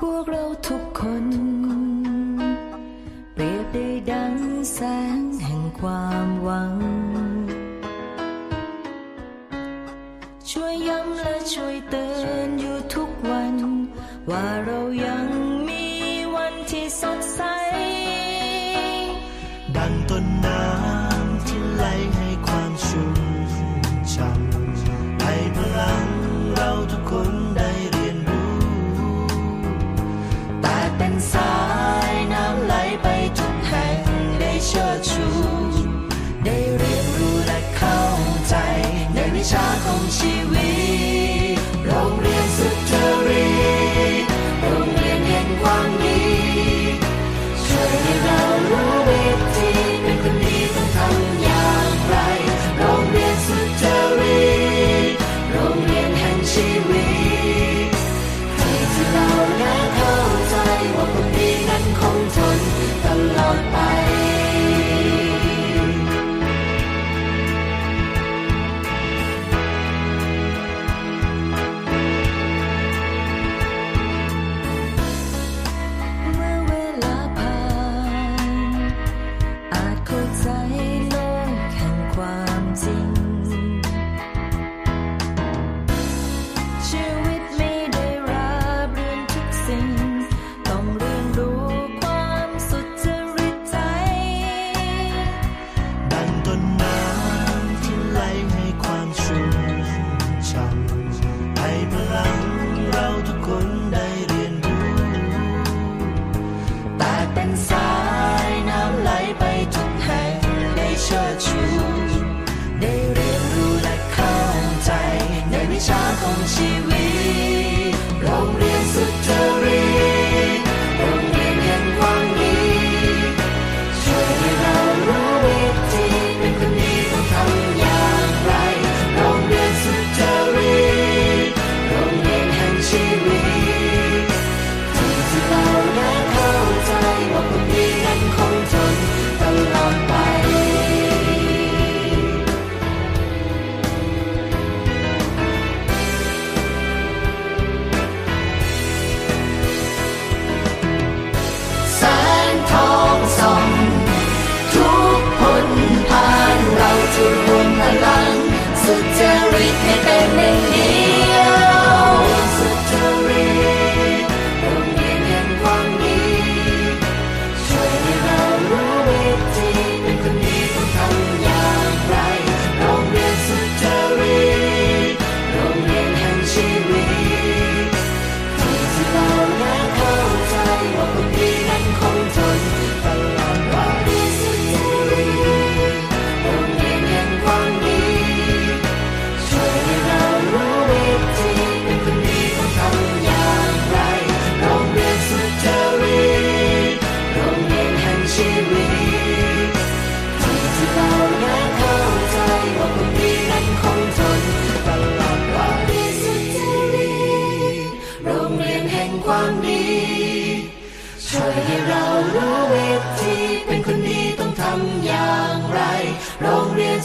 พวกเราทุกคน เปรียบได้ดังแสงแห่งความหวัง ช่วยย้ำและช่วยเตือนอยู่ทุกวัน ว่าเรายังมีวันที่สดใส ดังต้น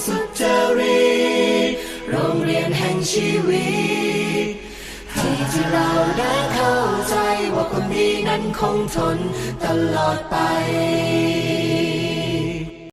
สุจริตโรงเรียนแห่งชีวิตที่ที่เราได้เข้าใจว่าคนดีนั้นคงทนตลอดไป